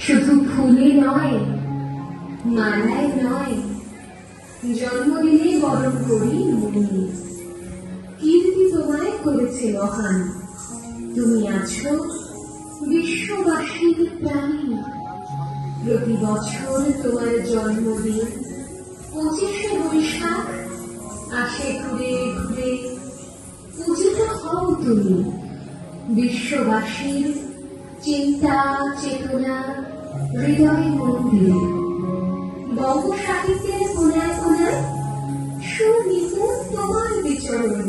শুধু ফুলে নয় মালায় নয় জন্মদিনে বরণ করি মনি। কীর্তি তোমায় করেছে মহান? তুমি আছো বিশ্ববাসীর প্রাণী। প্রতি বছর তোমার জন্মদিন পঁচিশে বৈশাখ আসে ঘুরে ঘুরে। পূজিত হও তুমি বিশ্ববাসীর চিন্তা, চেতনা, হৃদয় মন্দির। বঙ্গ সাহিত্যের কোনায় কোনায় সুনিপুণ তোমার বিচরণ।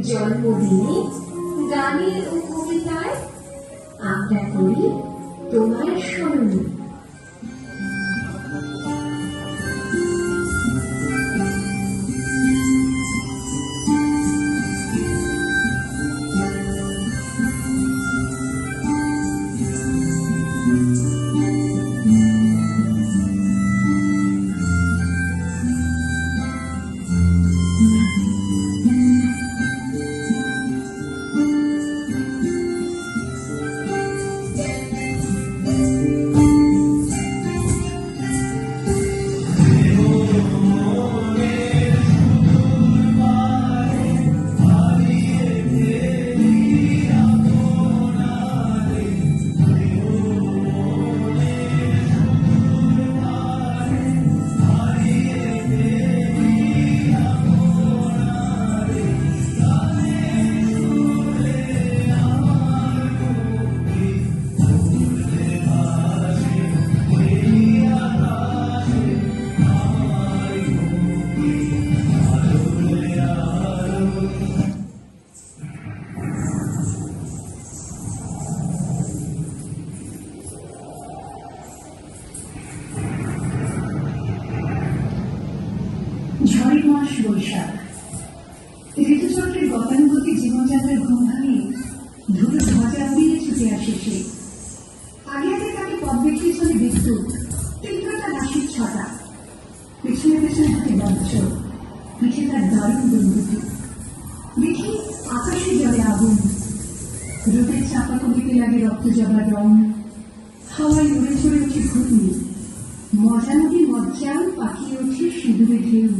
জন্মদিনে গানে ও কবিতায় আমরা করি তোমার স্মরণ। ঝড়ের মাস বৈশাখ ঋতুচক্রের গতানুগতিক জীবনযাত্রার ঘুম ভাঙিয়ে দ্রুত ধ্বজা উড়িয়ে ছুটে আসে সে। আগে আগে তাকে পথ দেখিয়ে চলে বিদ্যুৎ, তীব্রতা হাসির ছটা। পেছনে পেছনে হাতে বজ্র, পিঠে তার দারুণ বন্ধুটি দেখি আকাশে জলে আগুন। রোদের চাপা কমিতে লাগে রক্ত জবার রং। হাওয়ায় উড়ে চড়ে ওঠে ঘুটনি মজা নদী মজ্জাল পাখি ওঠে সিঁদুরে ঢেউ।